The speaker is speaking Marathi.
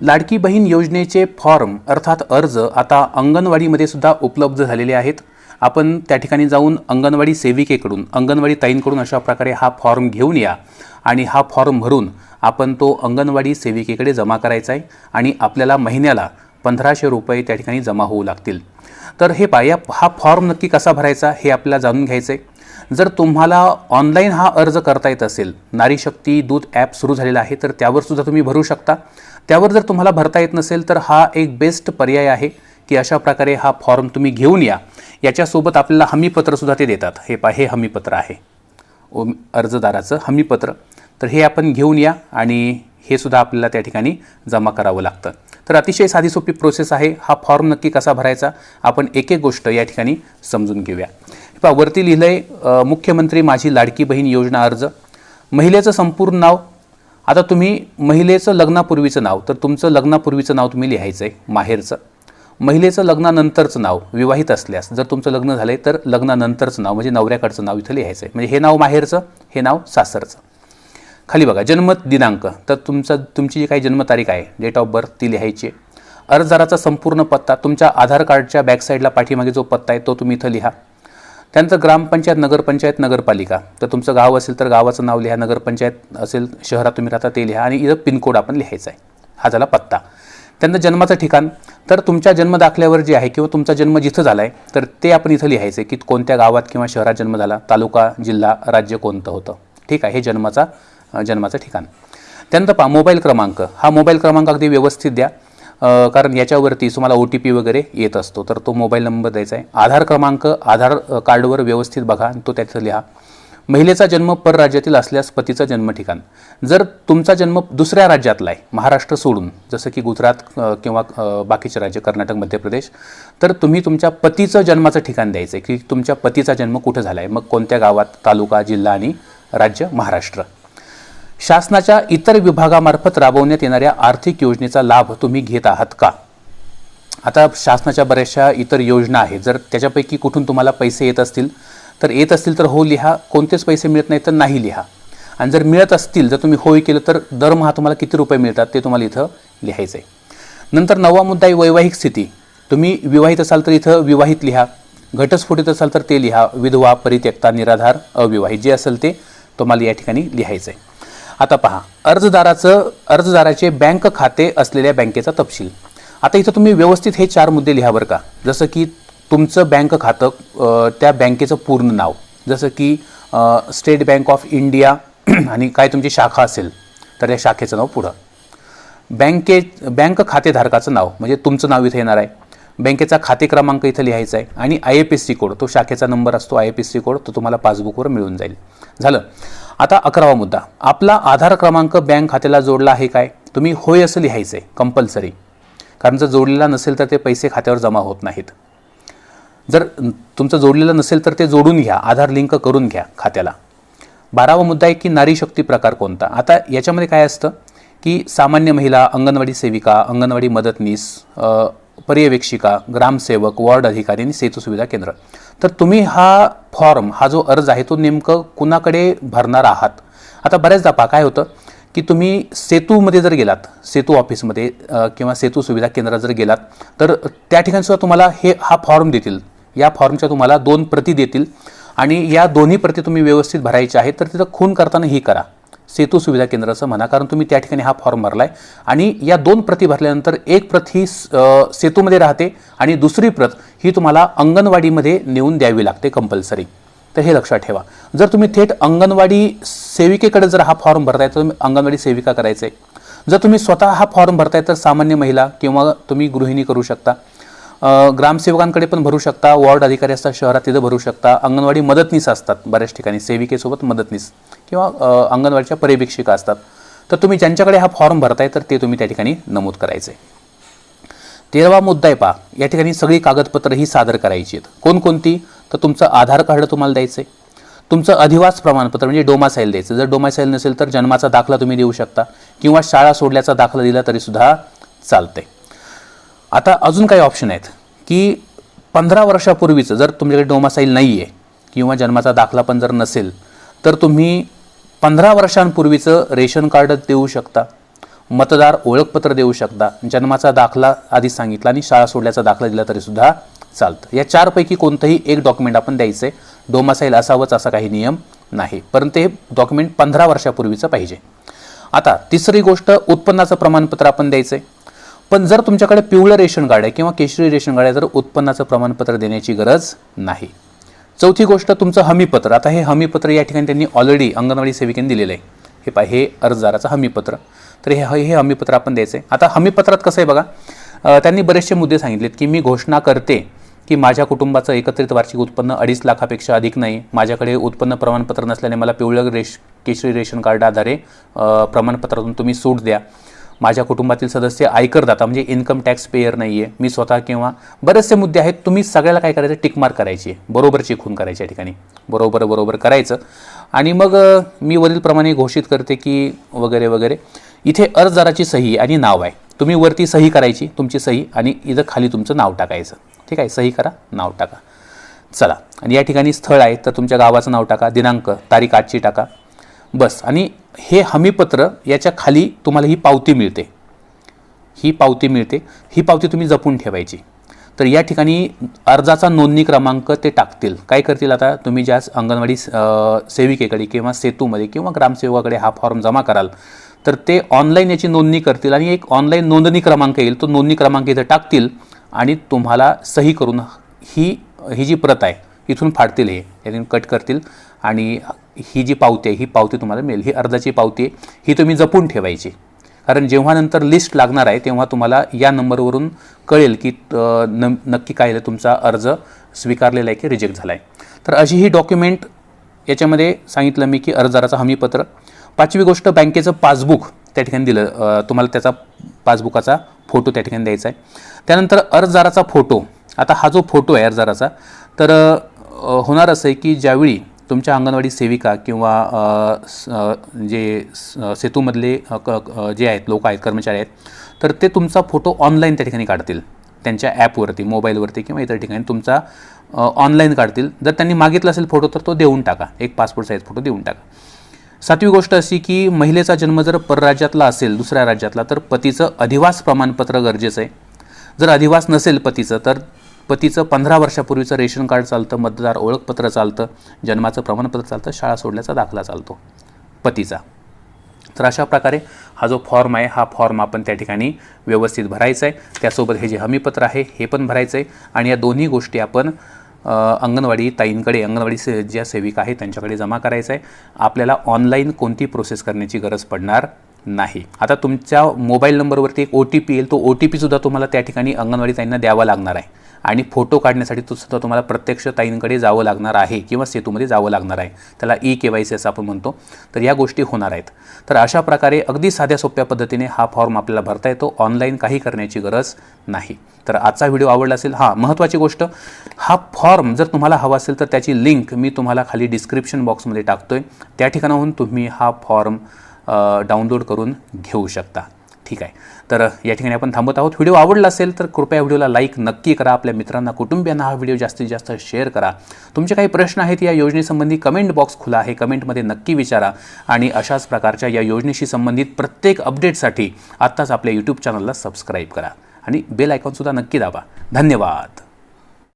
लाडकी बहीण योजनेचे फॉर्म अर्थात अर्ज आता अंगणवाडीमध्ये सुद्धा उपलब्ध झालेले आहेत. आपण त्या ठिकाणी जाऊन अंगणवाडी सेविकेकडून अंगणवाडी ताईंकडून अशा प्रकारे हा फॉर्म घेऊन या आणि हा फॉर्म भरून आपण तो अंगणवाडी सेविकेकडे जमा करायचा आहे आणि आपल्याला महिन्याला पंधराशे रुपये त्या ठिकाणी जमा होऊ लागतील. तर हे पा या हा फॉर्म नक्की कसा भरायचा हे आपल्याला जाणून घ्यायचं आहे जर तुम्हाला ऑनलाईन हा अर्ज करता येत असेल नारी शक्ती दूत ॲप सुरू झालेला आहे तर त्यावर सुद्धा तुम्ही भरू शकता. त्यावर जर तुम्हाला भरता येत नसेल तर हा एक बेस्ट पर्याय आहे की अशा प्रकारे हा फॉर्म तुम्ही घेऊन या. याच्यासोबत आपल्याला हमीपत्रसुद्धा ते देतात. हे पा हे हमीपत्र आहे. ओम अर्जदाराचं हमीपत्र. तर हे आपण घेऊन या आणि हे सुद्धा आपल्याला त्या ठिकाणी जमा करावं लागतं. तर अतिशय साधी सोपी प्रोसेस आहे. हा फॉर्म नक्की कसा भरायचा? आपण एक एक गोष्ट या ठिकाणी समजून घेऊया. हे पहा वरती लिहिलं आहे मुख्यमंत्री माझी लाडकी बहीण योजना अर्ज. महिलेचं संपूर्ण नाव आता तुम्ही महिलेचं लग्नापूर्वीचं नाव तर तुमचं लग्नापूर्वीचं नाव तुम्ही लिहायचं आहे माहेरचं. महिलेचं लग्नानंतरचं नाव विवाहित असल्यास जर तुमचं लग्न झालं आहे तर लग्नानंतरचं नाव म्हणजे नवऱ्याकडचं नाव इथं लिहायचं आहे म्हणजे हे नाव माहेरचं हे नाव सासरचं. खाली बघा जन्म दिनांक तर तुमचं तुमची जी काही जन्मतारीख आहे डेट ऑफ बर्थ ती लिहायची आहे. अर्जदाराचा संपूर्ण पत्ता तुमच्या आधार कार्डच्या बॅकसाईडला पाठीमागे जो पत्ता आहे तो तुम्ही इथं लिहा. त्यानंतर ग्रामपंचायत नगरपंचायत नगरपालिका. तर तुमचं गाव असेल तर गावाचं नाव लिहा नगरपंचायत असेल शहरात तुम्ही राहता ते लिहा आणि इथं पिनकोड आपण लिहायचा आहे. हा झाला पत्ता. त्यानंतर जन्माचं ठिकाण. तर तुमच्या जन्मदाखल्यावर जे आहे किंवा तुमचा जन्म जिथं झाला आहे तर ते आपण इथं लिहायचं आहे की कोणत्या गावात किंवा शहरात जन्म झाला तालुका जिल्हा राज्य कोणतं होतं. ठीक आहे? हे जन्माचा जन्माचं ठिकाण. त्यानंतर पहा मोबाईल क्रमांक. हा मोबाईल क्रमांक अगदी व्यवस्थित द्या. कारण याच्यावरती तुम्हाला ओ टी पी वगैरे येत असतो. तर तो मोबाईल नंबर द्यायचा आहे. आधार क्रमांक आधार कार्डवर व्यवस्थित बघा आणि तो त्याचं लिहा. महिलेचा जन्म परराज्यातील असल्यास पतीचं जन्म ठिकाण. जर तुमचा जन्म दुसऱ्या राज्यातला आहे महाराष्ट्र सोडून जसं की गुजरात किंवा बाकीचे राज्य कर्नाटक मध्य प्रदेश तर तुम्ही तुमच्या पतीचं जन्माचं ठिकाण द्यायचं आहे की तुमच्या पतीचा जन्म कुठं झाला आहे मग कोणत्या गावात तालुका जिल्हा आणि राज्य महाराष्ट्र? शासनाच्या इतर विभागामार्फत राबवण्यात येणाऱ्या आर्थिक योजनेचा लाभ तुम्ही घेत आहात का? आता शासनाच्या बऱ्याचशा इतर योजना आहेत. जर त्याच्यापैकी कुठून तुम्हाला पैसे येत असतील तर येत असतील तर हो लिहा. कोणतेच पैसे मिळत नाही तर नाही लिहा. आणि जर मिळत असतील जर तुम्ही होय केलं तर दरमहा तुम्हाला किती रुपये मिळतात ते तुम्हाला इथं लिहायचं आहे नंतर नवा मुद्दा आहे वैवाहिक स्थिती. तुम्ही विवाहित असाल तर इथं विवाहित लिहा. घटस्फोटित असाल तर ते लिहा. विधवा परित्यक्ता निराधार अविवाहित जे असेल ते तुम्हाला या ठिकाणी लिहायचं आहे आता पहा अर्जदाराचं अर्जदाराचे बँक खाते असलेल्या बँकेचा तपशील. आता इथं तुम्ही व्यवस्थित हे चार मुद्दे लिहा बरं का. जसं की तुमचं बँक खातं त्या बँकेचं पूर्ण नाव. जसं की स्टेट बँक ऑफ इंडिया आणि काय तुमची शाखा असेल तर या शाखेचं नाव पुढं. बँके बँक खातेधारकाचं नाव म्हणजे तुमचं नाव इथं येणार आहे. बँकेचा खाते क्रमांक इथं लिहायचा आहे आणि I F S C code तो शाखेचा नंबर असतो I F S C code तो तुम्हाला पासबुकवर मिळून जाईल. झालं. आता अकरावा मुद्दा. आपला आधार क्रमांक बँक खात्याला जोडला आहे काय? तुम्ही होय असं लिहायचं आहे कंपल्सरी कारण जर जोडलेला नसेल तर ते पैसे खात्यावर जमा होत नाहीत. जर तुमचं जोडलेलं नसेल तर ते जोडून घ्या आधार लिंक करून घ्या खात्याला. बारावा मुद्दा आहे की नारी शक्ती प्रकार कोणता? आता याच्यामध्ये काय असतं? की सामान्य महिला अंगणवाडी सेविका अंगणवाडी मदतनीस पर्यवेक्षिका ग्रामसेवक वॉर्ड अधिकारी आणि सेतू सुविधा केंद्र. तर तुम्ही हा फॉर्म हा जो अर्ज आहे तो नेमकं कुणाकडे भरणार आहात? आता बऱ्याचदा पहा काय होतं की तुम्ही सेतूमध्ये जर गेलात सेतू ऑफिसमध्ये किंवा सेतू सुविधा केंद्रात जर गेलात तर त्या ठिकाणी सुद्धा तुम्हाला हे हा फॉर्म देतील. या फॉर्मच्या तुम्हाला दोन प्रती देतील आणि या दोन्ही प्रती तुम्ही व्यवस्थित भरायच्या आहेत तर तिथं खून करताना ही करा. सेतू सुविधा केंद्राचं म्हणा कारण तुम्ही त्या ठिकाणी हा फॉर्म भरलाय. आणि या दोन प्रती भरल्यानंतर एक प्रत ही स- सेतूमध्ये राहते आणि दुसरी प्रत ही तुम्हाला अंगणवाडीमध्ये नेऊन द्यावी लागते कंपल्सरी तर हे लक्षात ठेवा. जर तुम्ही थेट अंगणवाडी सेविकेकडे जर हा फॉर्म भरताय तर तुम्ही अंगणवाडी सेविका करायचं आहे जर तुम्ही स्वतः हा फॉर्म भरताय तर सामान्य महिला किंवा तुम्ही गृहिणी करू शकता. ग्रामसेवकांकडे पण भरू शकता वॉर्ड अधिकारी असतात शहरात तिथं भरू शकता. अंगणवाडी मदतनीस असतात बऱ्याच ठिकाणी सेविकेसोबत मदतनीस किंवा अंगणवाडीच्या पर्यवेक्षिका असतात. तर तुम्ही ज्यांच्याकडे हा फॉर्म भरताय तर ते तुम्ही त्या ठिकाणी नमूद करायचे तेरावा मुद्दा आहे पहा. या ठिकाणी सगळी कागदपत्रं ही सादर करायची आहेत. कोणकोणती? तर तुमचं आधार कार्ड तुम्हाला द्यायचं आहे तुमचं अधिवास प्रमाणपत्र म्हणजे डोमासाईल द्यायचं. जर डोमासाईल नसेल तर जन्माचा दाखला तुम्ही देऊ शकता किंवा शाळा सोडल्याचा दाखला दिला तरीसुद्धा चालतंय. आता अजून काही ऑप्शन आहेत की पंधरा वर्षापूर्वीचं जर तुमच्याकडे डोमासाईल नाही आहे किंवा जन्माचा दाखला पण जर नसेल तर तुम्ही पंधरा वर्षांपूर्वीचं रेशन कार्ड देऊ शकता मतदार ओळखपत्र देऊ शकता जन्माचा दाखला आधी सांगितला आणि शाळा सोडल्याचा दाखला दिला तरीसुद्धा चालतं. या चारपैकी कोणतंही एक डॉक्युमेंट आपण द्यायचं आहे डोमासाईल असावंच असा काही नियम नाही. परंतु हे डॉक्युमेंट पंधरा वर्षापूर्वीचं पाहिजे. आता तिसरी गोष्ट उत्पन्नाचं प्रमाणपत्र आपण द्यायचं आहे पण जर तुमच्याकडे पिवळं रेशन कार्ड आहे किंवा केशरी रेशन कार्ड आहे तर उत्पन्नाचं प्रमाणपत्र देण्याची गरज नाही. चौथी गोष्ट तुमचं हमीपत्र. आता हे हमीपत्र या ठिकाणी त्यांनी ऑलरेडी अंगणवाडी सेविकेने दिलेलं आहे. हे पा हे अर्जदाराचं हमीपत्र. तर हे हे हमीपत्र आपण द्यायचं आहे आता हमीपत्रात कसं आहे बघा त्यांनी बरेचसे मुद्दे सांगितलेत की मी घोषणा करते की माझ्या कुटुंबाचं एकत्रित वार्षिक उत्पन्न अडीच लाखापेक्षा अधिक नाही. माझ्याकडे उत्पन्न प्रमाणपत्र नसल्याने मला पिवळं रेश केशरी रेशन कार्ड आधारे प्रमाणपत्रातून तुम्ही सूट द्या. माझ्या कुटुंबातील सदस्य आयकरदाता म्हणजे इन्कम टॅक्स पेयर नाही आहे मी स्वतः किंवा बरेचसे मुद्दे आहेत तुम्ही सगळ्याला काय करायचं? टिकमार करायची. आहे बरोबरची खून करायची या ठिकाणी. बरोबर बरोबर करायचं. आणि मग मी वरीलप्रमाणे घोषित करते की वगैरे वगैरे. इथे अर्जदाराची सही आणि नाव आहे. तुम्ही वरती सही करायची तुमची सही आणि इथं खाली तुमचं नाव टाकायचं. ठीक आहे? सही करा नाव टाका. चला. आणि या ठिकाणी स्थळ आहे तर तुमच्या गावाचं नाव टाका दिनांक तारीख आजची टाका. बस. आणि हे हमीपत्र याच्या खाली तुम्हाला ही पावती मिळते. ही पावती मिळते. ही पावती तुम्ही जपून ठेवायची. तर या ठिकाणी अर्जाचा नोंदणी क्रमांक ते टाकतील. काय करतील आता? तुम्ही ज्या अंगणवाडी सेविकेकडे किंवा सेतूमध्ये किंवा ग्रामसेवकाकडे हा फॉर्म जमा कराल तर ते ऑनलाईन याची नोंदणी करतील आणि एक ऑनलाईन नोंदणी क्रमांक येईल. तो नोंदणी क्रमांक इथं टाकतील आणि तुम्हाला सही करून ही ही जी प्रत आहे इथून फाडतील हे. यातून कट करतील आणि ही जी पावती आहे ही पावती तुम्हाला मिळेल. ही अर्जाची पावती आहे ही तुम्ही जपून ठेवायची. कारण जेव्हा नंतर लिस्ट लागणार आहे तेव्हा तुम्हाला या नंबरवरून कळेल की न नक्की काय तुमचा अर्ज स्वीकारलेला आहे की रिजेक्ट झाला आहे तर अशी ही डॉक्युमेंट याच्यामध्ये सांगितलं मी की अर्जदाराचं हमीपत्र. पाचवी गोष्ट बँकेचं पासबुक त्या ठिकाणी दिलं तुम्हाला त्याचा पासबुकाचा फोटो त्या ठिकाणी द्यायचा आहे. त्यानंतर अर्जदाराचा फोटो. आता हा जो फोटो आहे अर्जदाराचा तर होणार असं आहे की ज्यावेळी तुमच्या अंगणवाडी सेविका किंवा स- जे स- सेतूमधले क- जे आहेत लोक आहेत कर्मचारी आहेत तर ते तुमचा फोटो ऑनलाईन त्या ठिकाणी काढतील. त्यांच्या ॲपवरती मोबाईलवरती किंवा इतर ठिकाणी तुमचा ऑनलाईन काढतील. जर त्यांनी मागितला असेल फोटो तर तो देऊन टाका. एक पासपोर्ट साईज फोटो देऊन टाका. सातवी गोष्ट अशी की महिलेचा जन्म जर परराज्यातला असेल दुसऱ्या राज्यातला तर पतीचं अधिवास प्रमाणपत्र गरजेचं आहे. जर अधिवास नसेल पतीचं तर पतीचं पंधरा वर्षापूर्वीचं रेशन कार्ड चालतं मतदार ओळखपत्र चालतं जन्माचं प्रमाणपत्र चालतं शाळा सोडल्याचा दाखला चालतो. पतीचा. तर अशा प्रकारे हा जो फॉर्म आहे हा फॉर्म आपण त्या ठिकाणी व्यवस्थित भरायचा आहे त्यासोबत हे जे हमीपत्र आहे हे पण भरायचं आहे आणि या दोन्ही गोष्टी आपण अंगणवाडी ताईंकडे अंगणवाडी से ज्या सेविका आहेत त्यांच्याकडे जमा करायचं आहे आपल्याला ऑनलाईन कोणती प्रोसेस करण्याची गरज पडणार नाही. आता तुमच्या मोबाईल नंबरवरती एक ओ टी पी येईल. तो ओ टी पीसुद्धा तुम्हाला त्या ठिकाणी अंगणवाडी ताईंना द्यावा लागणार आहे. आणि फोटो काढण्यासाठी तो सुद्धा तुम्हाला प्रत्यक्ष ताईंकडे जावं लागणार आहे किंवा सेतूमध्ये जावं लागणार आहे. त्याला ई के वाय सी असं आपण म्हणतो. तर या गोष्टी होणार आहेत. तर अशा प्रकारे अगदी साध्या सोप्या पद्धतीने हा फॉर्म आपल्याला भरता येतो. ऑनलाईन काही करण्याची गरज नाही. तर आजचा व्हिडिओ आवडला असेल हां महत्त्वाची गोष्ट. हा फॉर्म जर तुम्हाला हवा असेल तर त्याची लिंक मी तुम्हाला खाली डिस्क्रिप्शन बॉक्समध्ये टाकतो आहे त्या ठिकाणाहून तुम्ही हा फॉर्म डाउनलोड करून घेऊ शकता. ठीक आहे. तर या ठिकाणी आपण थांबत आहोत. व्हिडिओ आवडला असेल तर कृपया व्हिडिओला लाईक नक्की करा. आपल्या मित्रांना कुटुंबियांना हा व्हिडिओ जास्तीत जास्त शेअर करा. तुमचे काही प्रश्न आहेत या योजनेसंबंधी कमेंट बॉक्स खुला आहे. कमेंटमध्ये नक्की विचारा. आणि अशाच प्रकारच्या या योजनेशी संबंधित प्रत्येक अपडेटसाठी आत्ताच आपल्या यूट्यूब चॅनलला सबस्क्राईब करा. आणि बेल आयकॉनसुद्धा नक्की दाबा. धन्यवाद.